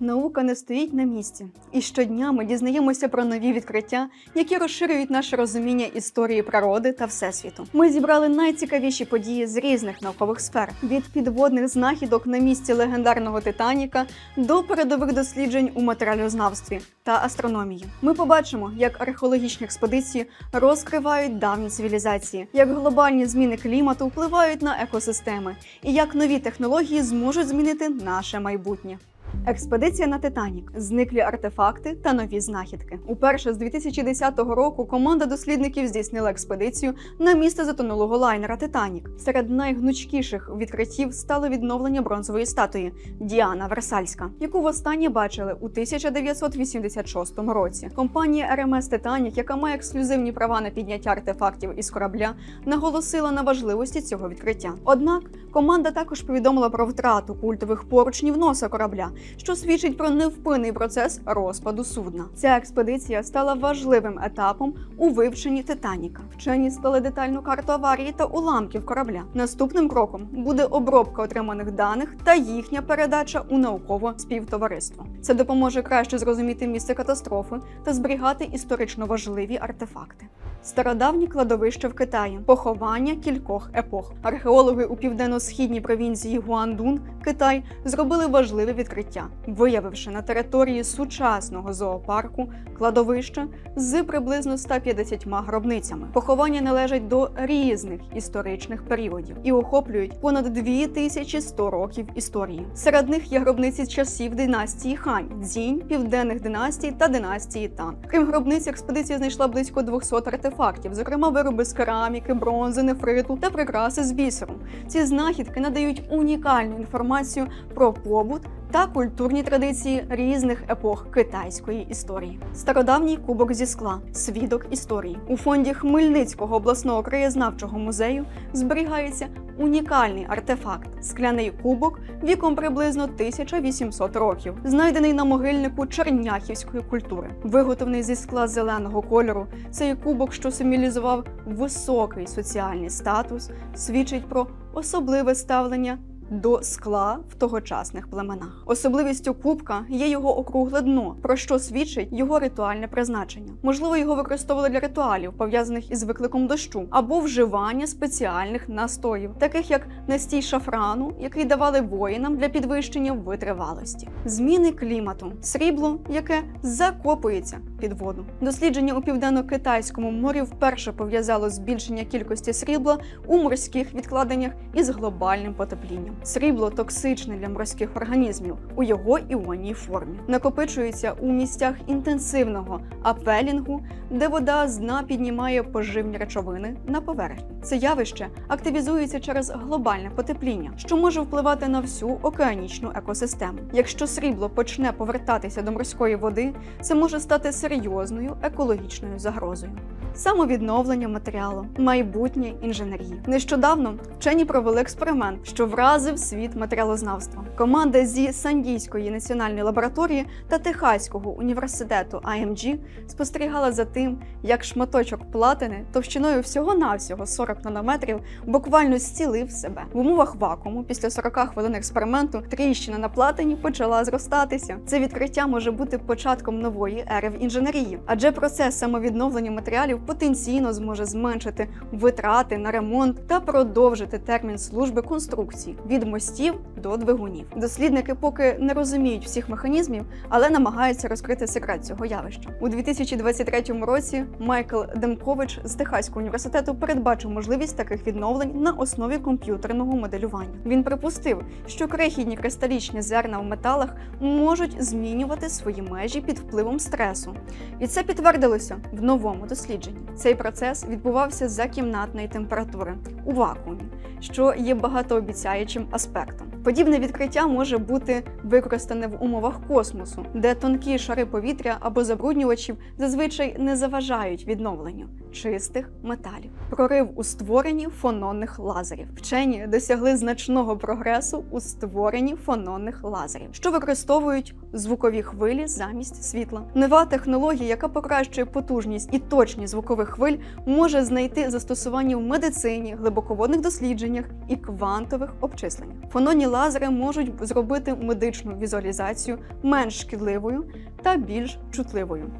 Наука не стоїть на місці, і щодня ми дізнаємося про нові відкриття, які розширюють наше розуміння історії природи та всесвіту. Ми зібрали найцікавіші події з різних наукових сфер: від підводних знахідок на місці легендарного Титаніка до передових досліджень у матеріалознавстві та астрономії. Ми побачимо, як археологічні експедиції розкривають давні цивілізації, як глобальні зміни клімату впливають на екосистеми, і як нові технології зможуть змінити наше майбутнє. Експедиція на Титанік, зниклі артефакти та нові знахідки. Уперше з 2010 року команда дослідників здійснила експедицію на місце затонулого лайнера Титанік. Серед найгнучкіших відкриттів стало відновлення бронзової статуї Діана Версальська, яку востаннє бачили у 1986 році. Компанія РМС Титанік, яка має ексклюзивні права на підняття артефактів із корабля, наголосила на важливості цього відкриття. Однак команда також повідомила про втрату культових поручнів носа корабля, що свідчить про невпинний процес розпаду судна. Ця експедиція стала важливим етапом у вивченні Титаніка. Вчені склали детальну карту аварії та уламків корабля. Наступним кроком буде обробка отриманих даних та їхня передача у наукове співтовариство. Це допоможе краще зрозуміти місце катастрофи та зберігати історично важливі артефакти. Стародавні кладовища в Китаї, поховання кількох епох. Археологи у південно-східній провінції Гуандун, Китай, зробили важливе відкриття, виявивши на території сучасного зоопарку кладовище з приблизно 150 гробницями. Поховання належать до різних історичних періодів і охоплюють понад 2100 років історії. Серед них є гробниці часів династії Хань, Дзінь, південних династій та династії Тан. Крім гробниць, експедиція знайшла близько 200 артефактів, зокрема вироби з кераміки, бронзи, нефриту та прикраси з бісером. Ці знахідки надають унікальну інформацію про побут та культурні традиції різних епох китайської історії. Стародавній кубок зі скла, свідок історії. У фонді Хмельницького обласного краєзнавчого музею зберігається унікальний артефакт скляний кубок віком приблизно 1800 років, знайдений на могильнику черняхівської культури, виготовлений зі скла зеленого кольору. Цей кубок, що символізував високий соціальний статус, свідчить про особливе ставлення до скла в тогочасних племенах. Особливістю кубка є його округле дно, про що свідчить його ритуальне призначення. Можливо, його використовували для ритуалів, пов'язаних із викликом дощу, або вживання спеціальних настоїв, таких як настій шафрану, який давали воїнам для підвищення витривалості. Зміни клімату, срібло, яке закопується під воду. Дослідження у південно-китайському морі вперше пов'язало збільшення кількості срібла у морських відкладеннях із глобальним потеплінням. Срібло токсичне для морських організмів у його іонній формі. Накопичується у місцях інтенсивного апелінгу, де вода з дна піднімає поживні речовини на поверхню. Це явище активізується через глобальне потепління, що може впливати на всю океанічну екосистему. Якщо срібло почне повертатися до морської води, це може стати серйозною екологічною загрозою. Самовідновлення матеріалу, майбутнє інженерії. Нещодавно вчені провели експеримент, що вразив світ матеріалознавства. Команда зі Сандійської національної лабораторії та Техаського університету IMG спостерігала за тим, як шматочок платини товщиною всього-навсього 40 нанометрів буквально зцілив себе. В умовах вакууму після 40 хвилин експерименту тріщина на платині почала зростатися. Це відкриття може бути початком нової ери в інженерії, адже процес самовідновлення матеріалів потенційно зможе зменшити витрати на ремонт та продовжити термін служби конструкцій від мостів до двигунів. Дослідники поки не розуміють всіх механізмів, але намагаються розкрити секрет цього явища. У 2023 році Майкл Демкович з Техаського університету передбачив можливість таких відновлень на основі комп'ютерного моделювання. Він припустив, що крихітні кристалічні зерна в металах можуть змінювати свої межі під впливом стресу, і це підтвердилося в новому дослідженні. Цей процес відбувався за кімнатної температури у вакуумі, що є багатообіцяючим аспектом. Подібне відкриття може бути використане в умовах космосу, де тонкі шари повітря або забруднювачів зазвичай не заважають відновленню чистих металів. Прорив у створенні фононних лазерів. Вчені досягли значного прогресу у створенні фононних лазерів, що використовують звукові хвилі замість світла. Нова технологія, яка покращує потужність і точність звукових хвиль, може знайти застосування в медицині, глибоководних дослідженнях і квантових обчисленнях. Фононні лазери можуть зробити медичну візуалізацію менш шкідливою та більш чутливою.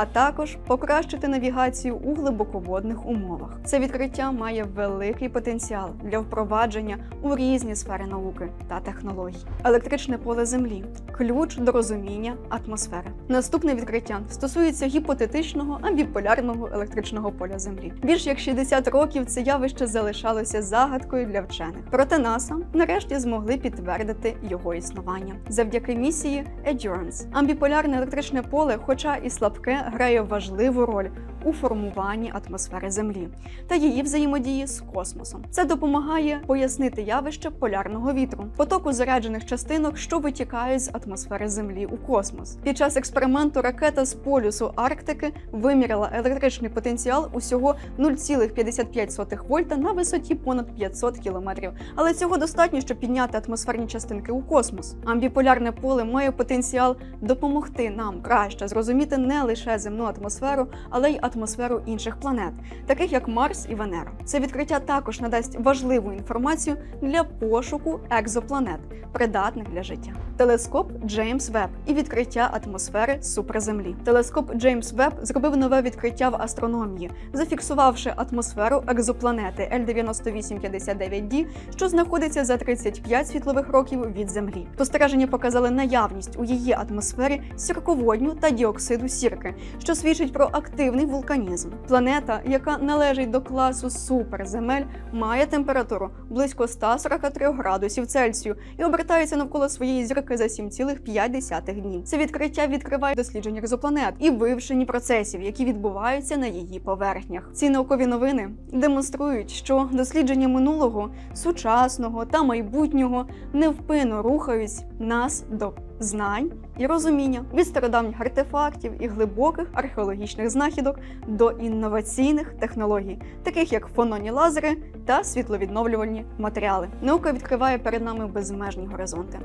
А також покращити навігацію у глибоководних умовах. Це відкриття має великий потенціал для впровадження у різні сфери науки та технологій. Електричне поле Землі ключ до розуміння атмосфери. Наступне відкриття стосується гіпотетичного амбіполярного електричного поля Землі. Більш як 60 років це явище залишалося загадкою для вчених. Проте НАСА нарешті змогли підтвердити його існування завдяки місії Endurance. Амбіполярне електричне поле, хоча і слабке, грає важливу роль у формуванні атмосфери Землі та її взаємодії з космосом. Це допомагає пояснити явище полярного вітру, потоку заряджених частинок, що витікають з атмосфери Землі у космос. Під час експерименту ракета з полюсу Арктики виміряла електричний потенціал усього 0,55 вольта на висоті понад 500 кілометрів. Але цього достатньо, щоб підняти атмосферні частинки у космос. Амбіполярне поле має потенціал допомогти нам краще зрозуміти не лише земну атмосферу, але й атмосферу інших планет, таких як Марс і Венера. Це відкриття також надасть важливу інформацію для пошуку екзопланет, придатних для життя. Телескоп Джеймс Веб і відкриття атмосфери суперземлі. Телескоп Джеймс Веб зробив нове відкриття в астрономії, зафіксувавши атмосферу екзопланети L9859D, що знаходиться за 35 світлових років від Землі. Спостереження показали наявність у її атмосфері сірководню та діоксиду сірки, що свідчить про активний вулканізм. Планета, яка належить до класу суперземель, має температуру близько 143 градусів Цельсію і обертається навколо своєї зірки за 7,5 днів. Це відкриття відкриває дослідження екзопланет і вивчені процесів, які відбуваються на її поверхнях. Ці наукові новини демонструють, що дослідження минулого, сучасного та майбутнього невпинно рухають нас до знань і розуміння від стародавніх артефактів і глибоких археологічних знахідок до інноваційних технологій, таких як фононні лазери та світловідновлювальні матеріали. Наука відкриває перед нами безмежні горизонти.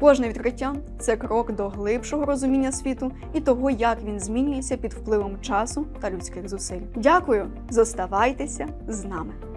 Кожне відкриття це крок до глибшого розуміння світу і того, як він змінюється під впливом часу та людських зусиль. Дякую, зоставайтеся з нами.